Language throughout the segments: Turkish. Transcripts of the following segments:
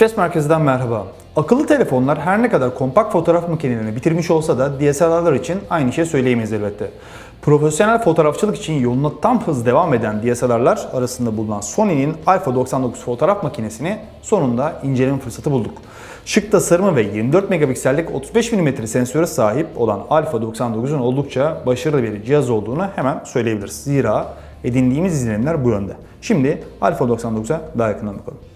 İşbes Merkezi'den merhaba. Akıllı telefonlar her ne kadar kompakt fotoğraf makinelerini bitirmiş olsa da DSLR'lar için aynı şey söyleyemeyiz elbette. Profesyonel fotoğrafçılık için yoluna tam hız devam eden DSLR'lar arasında bulunan Sony'nin Alpha 99 fotoğraf makinesini sonunda inceleme fırsatı bulduk. Şık tasarımı ve 24 megapiksellik 35 mm sensöre sahip olan Alpha 99'un oldukça başarılı bir cihaz olduğunu hemen söyleyebiliriz. Zira edindiğimiz izlenimler bu yönde. Şimdi Alpha 99'a daha yakından bakalım.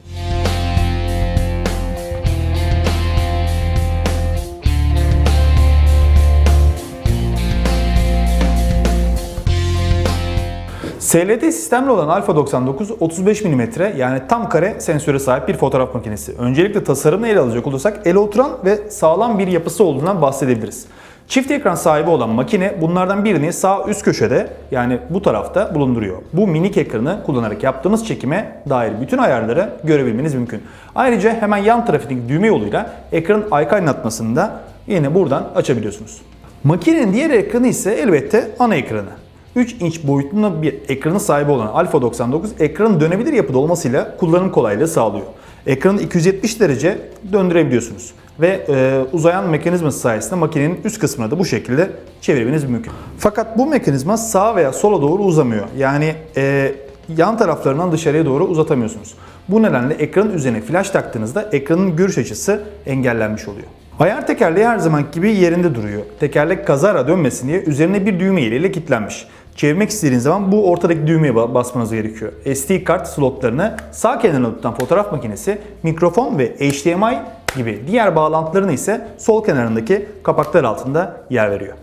SLT sistemli olan Alpha 99 35 mm yani tam kare sensöre sahip bir fotoğraf makinesi. Öncelikle tasarımını ele alacak olursak ele oturan ve sağlam bir yapısı olduğundan bahsedebiliriz. Çift ekran sahibi olan makine bunlardan birini sağ üst köşede yani bu tarafta bulunduruyor. Bu minik ekranı kullanarak yaptığınız çekime dair bütün ayarları görebilmeniz mümkün. Ayrıca hemen yan tarafındaki düğme yoluyla ekranın ay kaynatmasını da yine buradan açabiliyorsunuz. Makinenin diğer ekranı ise elbette ana ekranı. 3 inç boyutunda bir ekranı sahibi olan Alpha 99 ekranın dönebilir yapıda olmasıyla kullanım kolaylığı sağlıyor. Ekranı 270 derece döndürebiliyorsunuz ve e, uzayan mekanizması sayesinde makinenin üst kısmına da bu şekilde çevirmeniz mümkün. Fakat bu mekanizma sağa veya sola doğru uzamıyor. Yani e, yan taraflarından dışarıya doğru uzatamıyorsunuz. Bu nedenle ekranın üzerine flash taktığınızda ekranın görüş açısı engellenmiş oluyor. Ayar tekerleği her zaman gibi yerinde duruyor. Tekerlek kazara dönmesin diye üzerine bir düğme ile kilitlenmiş. Çevirmek istediğiniz zaman bu ortadaki düğmeye basmanız gerekiyor. SD kart slotlarını sağ kenarına tutan fotoğraf makinesi, mikrofon ve HDMI gibi diğer bağlantılarını ise sol kenarındaki kapaklar altında yer veriyor.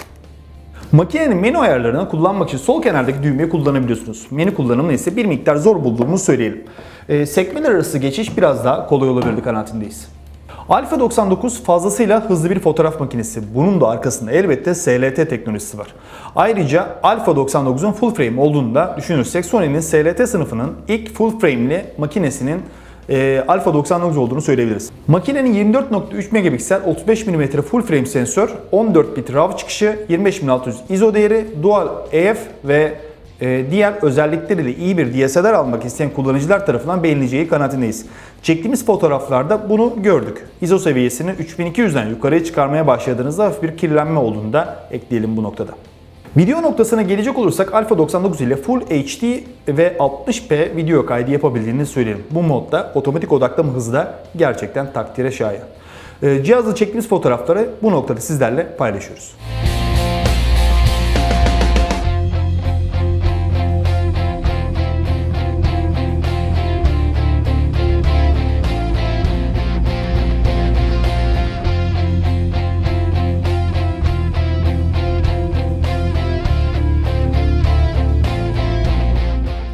Makinenin menü ayarlarını kullanmak için sol kenardaki düğmeyi kullanabiliyorsunuz. Menü kullanımını ise bir miktar zor bulduğumuzu söyleyelim. E, sekmeler arası geçiş biraz daha kolay olabilirdi kanaatindeyiz. Alpha 99 fazlasıyla hızlı bir fotoğraf makinesi. Bunun da arkasında elbette SLT teknolojisi var. Ayrıca Alpha 99'un full frame olduğunu da düşünürsek Sony'nin SLT sınıfının ilk full frame'li makinesinin e, Alpha 99 olduğunu söyleyebiliriz. Makinenin 24.3 megapiksel 35 mm full frame sensör, 14 bit RAW çıkışı, 25600 ISO değeri, Dual EF ve diğer özellikleriyle iyi bir DSLR almak isteyen kullanıcılar tarafından beğenileceği kanaatindeyiz. Çektiğimiz fotoğraflarda bunu gördük. ISO seviyesini 3200'den yukarıya çıkarmaya başladığınızda hafif bir kirlenme olduğunu da ekleyelim bu noktada. Video noktasına gelecek olursak Alpha 99 ile Full HD ve 60p video kaydı yapabildiğini söyleyelim. Bu modda otomatik odaklama hızı da gerçekten takdire şayan. E, cihazla çektiğimiz fotoğrafları bu noktada sizlerle paylaşıyoruz.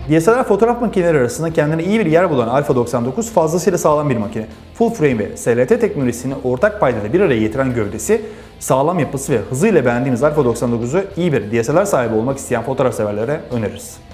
DSLR fotoğraf makineleri arasında kendine iyi bir yer bulan Alpha 99 fazlasıyla sağlam bir makine. Full frame ve SLT teknolojisini ortak paydada bir araya getiren gövdesi, sağlam yapısı ve hızıyla beğendiğimiz Alpha 99'u iyi bir DSLR sahibi olmak isteyen fotoğraf severlere öneririz.